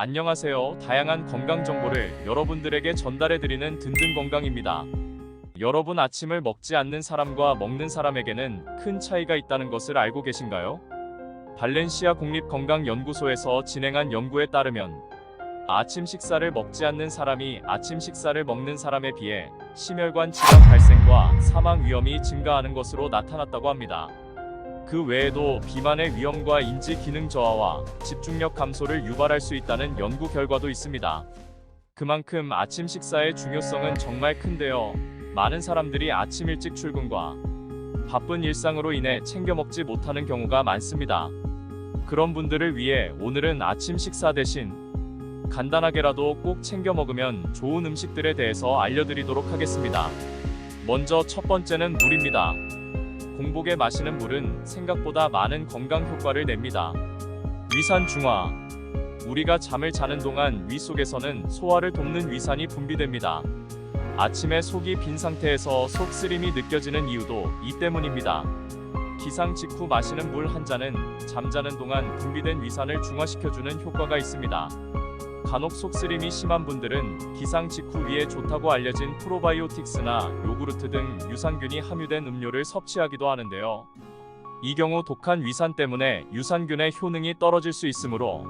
안녕하세요. 다양한 건강 정보를 여러분들에게 전달해 드리는 든든 건강입니다. 여러분 아침을 먹지 않는 사람과 먹는 사람에게는 큰 차이가 있다는 것을 알고 계신가요? 발렌시아 국립건강연구소에서 진행한 연구에 따르면 아침 식사를 먹지 않는 사람이 아침 식사를 먹는 사람에 비해 심혈관 질환 발생과 사망 위험이 증가하는 것으로 나타났다고 합니다. 그 외에도 비만의 위험과 인지 기능 저하와 집중력 감소를 유발할 수 있다는 연구 결과도 있습니다. 그만큼 아침 식사의 중요성은 정말 큰데요. 많은 사람들이 아침 일찍 출근과 바쁜 일상으로 인해 챙겨 먹지 못하는 경우가 많습니다. 그런 분들을 위해 오늘은 아침 식사 대신 간단하게라도 꼭 챙겨 먹으면 좋은 음식들에 대해서 알려드리도록 하겠습니다. 먼저 첫 번째는 물입니다. 공복에 마시는 물은 생각보다 많은 건강 효과를 냅니다. 위산 중화. 우리가 잠을 자는 동안 위 속에서는 소화를 돕는 위산이 분비됩니다. 아침에 속이 빈 상태에서 속 쓰림이 느껴지는 이유도 이 때문입니다. 기상 직후 마시는 물 한 잔은 잠자는 동안 분비된 위산을 중화시켜주는 효과가 있습니다. 간혹 속쓰림이 심한 분들은 기상 직후 위에 좋다고 알려진 프로바이오틱스나 요구르트 등 유산균이 함유된 음료를 섭취하기도 하는데요. 이 경우 독한 위산 때문에 유산균의 효능이 떨어질 수 있으므로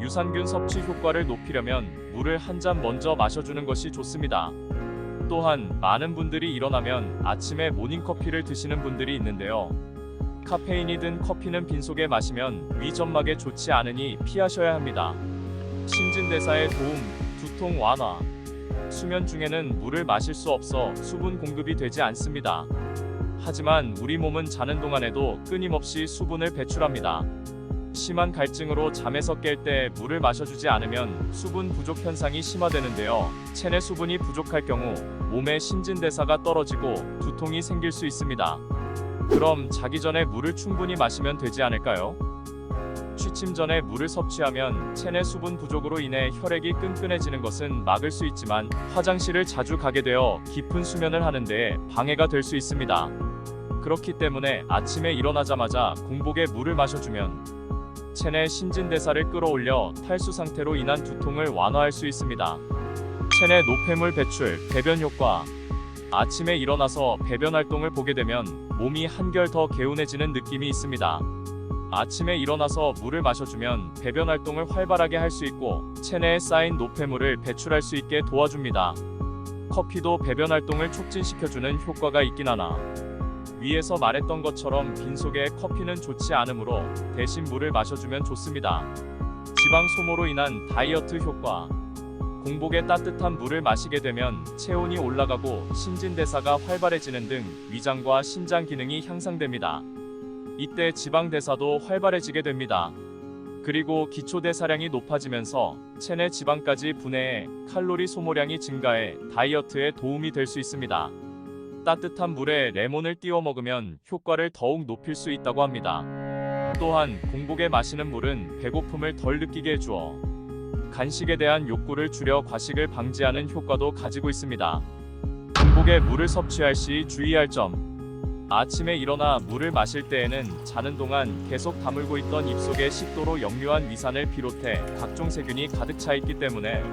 유산균 섭취 효과를 높이려면 물을 한 잔 먼저 마셔주는 것이 좋습니다. 또한 많은 분들이 일어나면 아침에 모닝커피를 드시는 분들이 있는데요. 카페인이 든 커피는 빈속에 마시면 위 점막에 좋지 않으니 피하셔야 합니다. 신진대사에 도움, 두통 완화. 수면 중에는 물을 마실 수 없어 수분 공급이 되지 않습니다. 하지만 우리 몸은 자는 동안에도 끊임없이 수분을 배출합니다. 심한 갈증으로 잠에서 깰 때 물을 마셔주지 않으면 수분 부족 현상이 심화되는데요. 체내 수분이 부족할 경우 몸의 신진대사가 떨어지고 두통이 생길 수 있습니다. 그럼 자기 전에 물을 충분히 마시면 되지 않을까요? 취침 전에 물을 섭취하면 체내 수분 부족으로 인해 혈액이 끈끈해지는 것은 막을 수 있지만 화장실을 자주 가게 되어 깊은 수면을 하는 데 방해가 될 수 있습니다. 그렇기 때문에 아침에 일어나자마자 공복에 물을 마셔주면 체내 신진대사를 끌어올려 탈수 상태로 인한 두통을 완화할 수 있습니다. 체내 노폐물 배출, 배변 효과. 아침에 일어나서 배변 활동을 보게 되면 몸이 한결 더 개운해지는 느낌이 있습니다. 아침에 일어나서 물을 마셔주면 배변 활동을 활발하게 할 수 있고 체내에 쌓인 노폐물을 배출할 수 있게 도와줍니다. 커피도 배변 활동을 촉진시켜주는 효과가 있긴 하나 위에서 말했던 것처럼 빈속에 커피는 좋지 않으므로 대신 물을 마셔주면 좋습니다. 지방 소모로 인한 다이어트 효과 공복에 따뜻한 물을 마시게 되면 체온이 올라가고 신진대사가 활발해지는 등 위장과 신장 기능이 향상됩니다. 이때 지방 대사도 활발해지게 됩니다. 그리고 기초 대사량이 높아지면서 체내 지방까지 분해해 칼로리 소모량이 증가해 다이어트에 도움이 될 수 있습니다. 따뜻한 물에 레몬을 띄워 먹으면 효과를 더욱 높일 수 있다고 합니다. 또한 공복에 마시는 물은 배고픔을 덜 느끼게 해주어 간식에 대한 욕구를 줄여 과식을 방지하는 효과도 가지고 있습니다. 공복에 물을 섭취할 시 주의할 점 아침에 일어나 물을 마실 때에는 자는 동안 계속 다물고 있던 입속에 식도로 역류한 위산을 비롯해 각종 세균이 가득 차 있기 때문에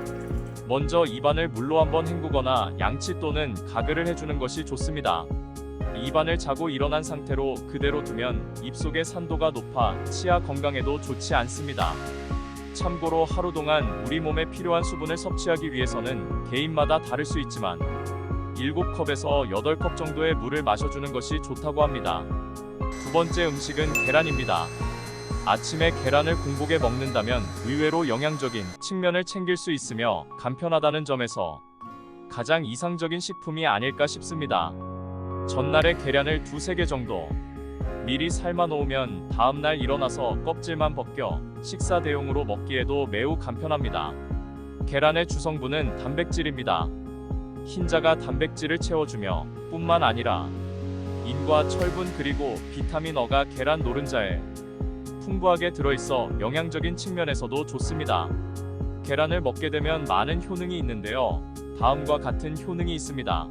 먼저 입안을 물로 한번 헹구거나 양치 또는 가글을 해주는 것이 좋습니다. 입안을 자고 일어난 상태로 그대로 두면 입속의 산도가 높아 치아 건강에도 좋지 않습니다. 참고로 하루 동안 우리 몸에 필요한 수분을 섭취하기 위해서는 개인마다 다를 수 있지만 7컵에서 8컵 정도의 물을 마셔주는 것이 좋다고 합니다. 두 번째 음식은 계란입니다. 아침에 계란을 공복에 먹는다면 의외로 영양적인 측면을 챙길 수 있으며 간편하다는 점에서 가장 이상적인 식품이 아닐까 싶습니다. 전날에 계란을 두세 개 정도 미리 삶아 놓으면 다음날 일어나서 껍질만 벗겨 식사 대용으로 먹기에도 매우 간편합니다. 계란의 주성분은 단백질입니다. 흰자가 단백질을 채워주며 뿐만 아니라 인과 철분 그리고 비타민 어가 계란 노른자에 풍부하게 들어있어 영양적인 측면에서도 좋습니다. 계란을 먹게 되면 많은 효능이 있는데요. 다음과 같은 효능이 있습니다.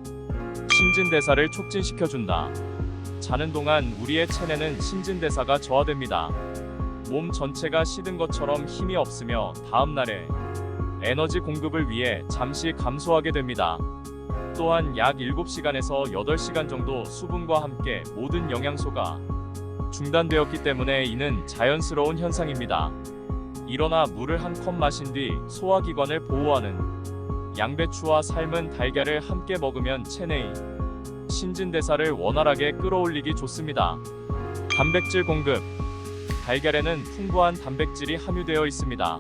신진대사를 촉진시켜준다. 자는 동안 우리의 체내는 신진대사가 저하됩니다. 몸 전체가 시든 것처럼 힘이 없으며 다음 날에 에너지 공급을 위해 잠시 감소하게 됩니다. 또한 약 7시간에서 8시간 정도 수분과 함께 모든 영양소가 중단되었기 때문에 이는 자연스러운 현상입니다. 일어나 물을 한 컵 마신 뒤 소화기관을 보호하는 양배추와 삶은 달걀을 함께 먹으면 체내의 신진대사를 원활하게 끌어올리기 좋습니다. 단백질 공급 달걀에는 풍부한 단백질이 함유되어 있습니다.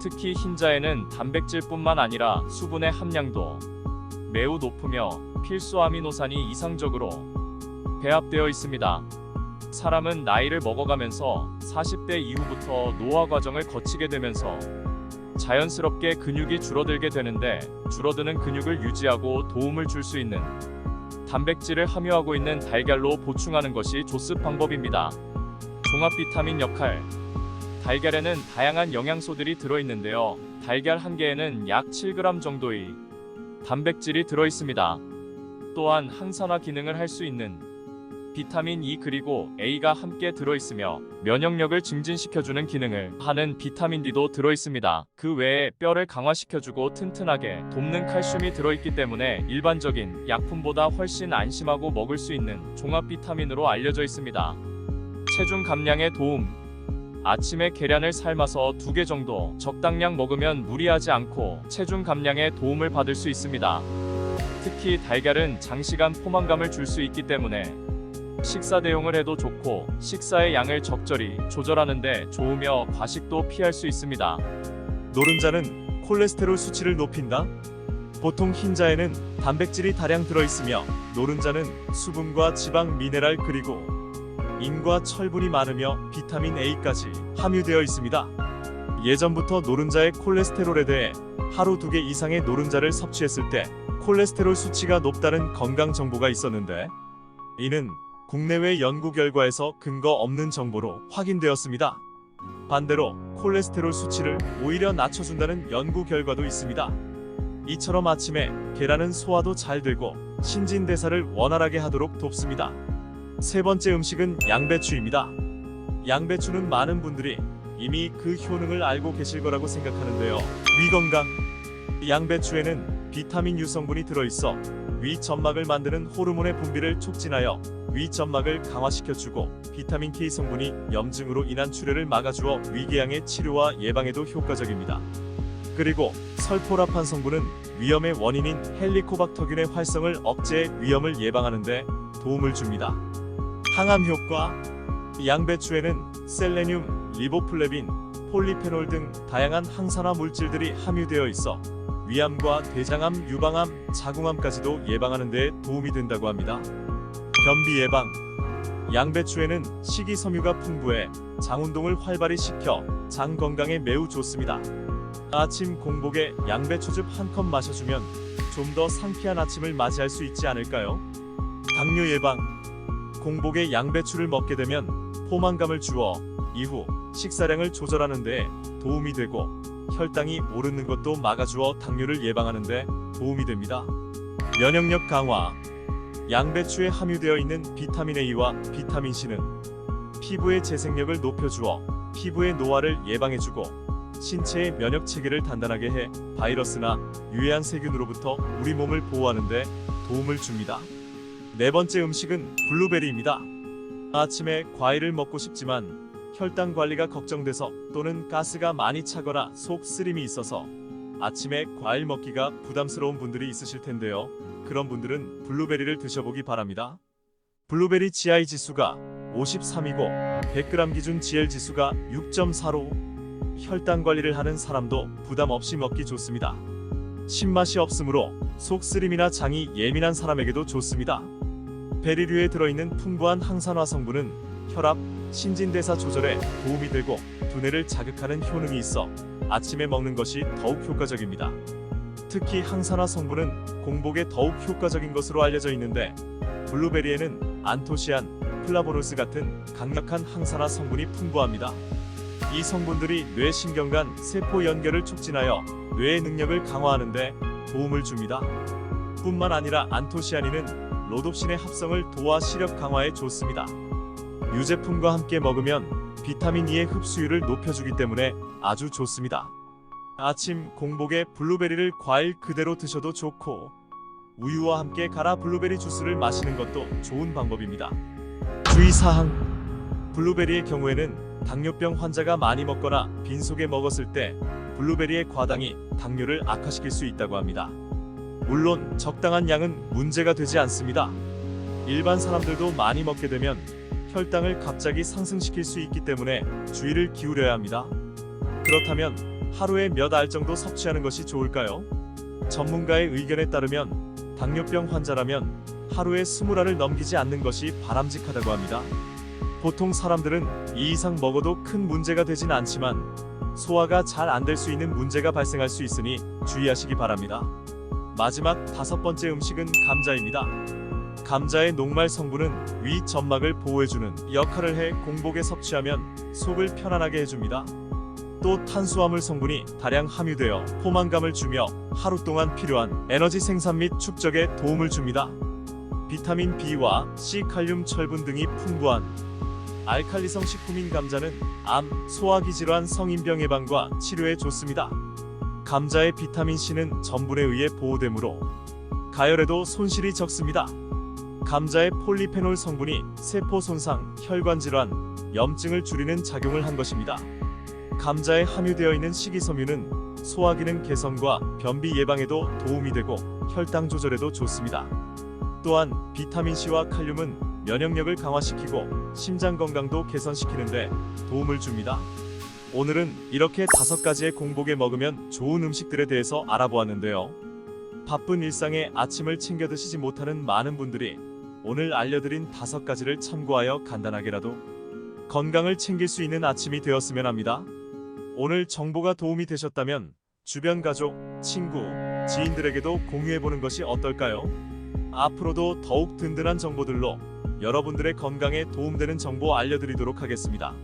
특히 흰자에는 단백질뿐만 아니라 수분의 함량도 매우 높으며 필수 아미노산이 이상적으로 배합되어 있습니다. 사람은 나이를 먹어가면서 40대 이후부터 노화 과정을 거치게 되면서 자연스럽게 근육이 줄어들게 되는데 줄어드는 근육을 유지하고 도움을 줄 수 있는 단백질을 함유하고 있는 달걀로 보충하는 것이 조습 방법입니다. 종합 비타민 역할 달걀에는 다양한 영양소들이 들어있는데요. 달걀 한 개에는 약 7g 정도의 단백질이 들어있습니다. 또한 항산화 기능을 할 수 있는 비타민 E 그리고 A가 함께 들어있으며 면역력을 증진시켜주는 기능을 하는 비타민 D도 들어있습니다. 그 외에 뼈를 강화시켜주고 튼튼하게 돕는 칼슘이 들어있기 때문에 일반적인 약품보다 훨씬 안심하고 먹을 수 있는 종합 비타민으로 알려져 있습니다. 체중 감량에 도움 아침에 계란을 삶아서 두 개 정도 적당량 먹으면 무리하지 않고 체중 감량에 도움을 받을 수 있습니다. 특히 달걀은 장시간 포만감을 줄 수 있기 때문에 식사 대용을 해도 좋고 식사의 양을 적절히 조절하는데 좋으며 과식도 피할 수 있습니다. 노른자는 콜레스테롤 수치를 높인다. 보통 흰자에는 단백질이 다량 들어있으며 노른자는 수분과 지방, 미네랄 그리고 인과 철분이 많으며 비타민 A까지 함유되어 있습니다. 예전부터 노른자의 콜레스테롤에 대해 하루 두개 이상의 노른자를 섭취했을 때 콜레스테롤 수치가 높다는 건강 정보가 있었는데 이는 국내외 연구 결과에서 근거 없는 정보로 확인되었습니다. 반대로 콜레스테롤 수치를 오히려 낮춰준다는 연구 결과도 있습니다. 이처럼 아침에 계란은 소화도 잘 되고 신진대사를 원활하게 하도록 돕습니다. 세 번째 음식은 양배추입니다. 양배추는 많은 분들이 이미 그 효능을 알고 계실 거라고 생각하는데요. 위 건강. 양배추에는 비타민 U 성분이 들어있어 위 점막을 만드는 호르몬의 분비를 촉진하여 위 점막을 강화시켜주고 비타민 K 성분이 염증으로 인한 출혈을 막아주어 위궤양의 치료와 예방에도 효과적입니다. 그리고 설포라판 성분은 위염의 원인인 헬리코박터균의 활성을 억제해 위염을 예방하는 데 도움을 줍니다. 항암 효과 양배추에는 셀레늄, 리보플레빈, 폴리페놀 등 다양한 항산화 물질들이 함유되어 있어 위암과 대장암, 유방암, 자궁암까지도 예방하는 데 도움이 된다고 합니다. 변비 예방 양배추에는 식이섬유가 풍부해 장 운동을 활발히 시켜 장 건강에 매우 좋습니다. 아침 공복에 양배추즙 한 컵 마셔주면 좀 더 상쾌한 아침을 맞이할 수 있지 않을까요? 당뇨 예방 공복에 양배추를 먹게 되면 포만감을 주어 이후 식사량을 조절하는 데 도움이 되고 혈당이 오르는 것도 막아주어 당뇨를 예방하는 데 도움이 됩니다. 면역력 강화 양배추에 함유되어 있는 비타민 A와 비타민 C는 피부의 재생력을 높여주어 피부의 노화를 예방해주고 신체의 면역 체계를 단단하게 해 바이러스나 유해한 세균으로부터 우리 몸을 보호하는 데 도움을 줍니다. 네 번째 음식은 블루베리입니다. 아침에 과일을 먹고 싶지만 혈당 관리가 걱정돼서 또는 가스가 많이 차거나 속 쓰림이 있어서 아침에 과일 먹기가 부담스러운 분들이 있으실 텐데요. 그런 분들은 블루베리를 드셔보기 바랍니다. 블루베리 GI 지수가 53이고 100g 기준 GL 지수가 6.4로 혈당 관리를 하는 사람도 부담 없이 먹기 좋습니다. 신맛이 없으므로 속 쓰림이나 장이 예민한 사람에게도 좋습니다. 베리류에 들어있는 풍부한 항산화 성분은 혈압, 신진대사 조절에 도움이 되고 두뇌를 자극하는 효능이 있어 아침에 먹는 것이 더욱 효과적입니다. 특히 항산화 성분은 공복에 더욱 효과적인 것으로 알려져 있는데 블루베리에는 안토시안, 플라보노스 같은 강력한 항산화 성분이 풍부합니다. 이 성분들이 뇌 신경 간 세포 연결을 촉진하여 뇌의 능력을 강화하는 데 도움을 줍니다. 뿐만 아니라 안토시아닌은 로놉신의 합성을 도와 시력 강화에 좋습니다. 유제품과 함께 먹으면 비타민 E의 흡수율을 높여주기 때문에 아주 좋습니다. 아침 공복에 블루베리를 과일 그대로 드셔도 좋고 우유와 함께 갈아 블루베리 주스를 마시는 것도 좋은 방법입니다. 주의사항 블루베리의 경우에는 당뇨병 환자가 많이 먹거나 빈속에 먹었을 때 블루베리의 과당이 당뇨를 악화시킬 수 있다고 합니다. 물론 적당한 양은 문제가 되지 않습니다. 일반 사람들도 많이 먹게 되면 혈당을 갑자기 상승시킬 수 있기 때문에 주의를 기울여야 합니다. 그렇다면 하루에 몇 알 정도 섭취하는 것이 좋을까요? 전문가의 의견에 따르면 당뇨병 환자라면 하루에 20알을 넘기지 않는 것이 바람직하다고 합니다. 보통 사람들은 이 이상 먹어도 큰 문제가 되진 않지만 소화가 잘 안 될 수 있는 문제가 발생할 수 있으니 주의하시기 바랍니다. 마지막 다섯 번째 음식은 감자입니다. 감자의 녹말 성분은 위 점막을 보호해주는 역할을 해 공복에 섭취하면 속을 편안하게 해줍니다. 또 탄수화물 성분이 다량 함유되어 포만감을 주며 하루 동안 필요한 에너지 생산 및 축적에 도움을 줍니다. 비타민 B와 C, 칼륨, 철분 등이 풍부한 알칼리성 식품인 감자는 암, 소화기 질환, 성인병 예방과 치료에 좋습니다. 감자의 비타민 C는 전분에 의해 보호되므로 가열에도 손실이 적습니다. 감자의 폴리페놀 성분이 세포 손상, 혈관 질환, 염증을 줄이는 작용을 한 것입니다. 감자에 함유되어 있는 식이섬유는 소화기능 개선과 변비 예방에도 도움이 되고 혈당 조절에도 좋습니다. 또한 비타민 C와 칼륨은 면역력을 강화시키고 심장 건강도 개선시키는데 도움을 줍니다. 오늘은 이렇게 다섯 가지의 공복에 먹으면 좋은 음식들에 대해서 알아보았는데요. 바쁜 일상에 아침을 챙겨 드시지 못하는 많은 분들이 오늘 알려드린 다섯 가지를 참고하여 간단하게라도 건강을 챙길 수 있는 아침이 되었으면 합니다. 오늘 정보가 도움이 되셨다면 주변 가족, 친구, 지인들에게도 공유해보는 것이 어떨까요? 앞으로도 더욱 든든한 정보들로 여러분들의 건강에 도움되는 정보 알려드리도록 하겠습니다.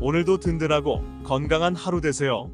오늘도 든든하고 건강한 하루 되세요.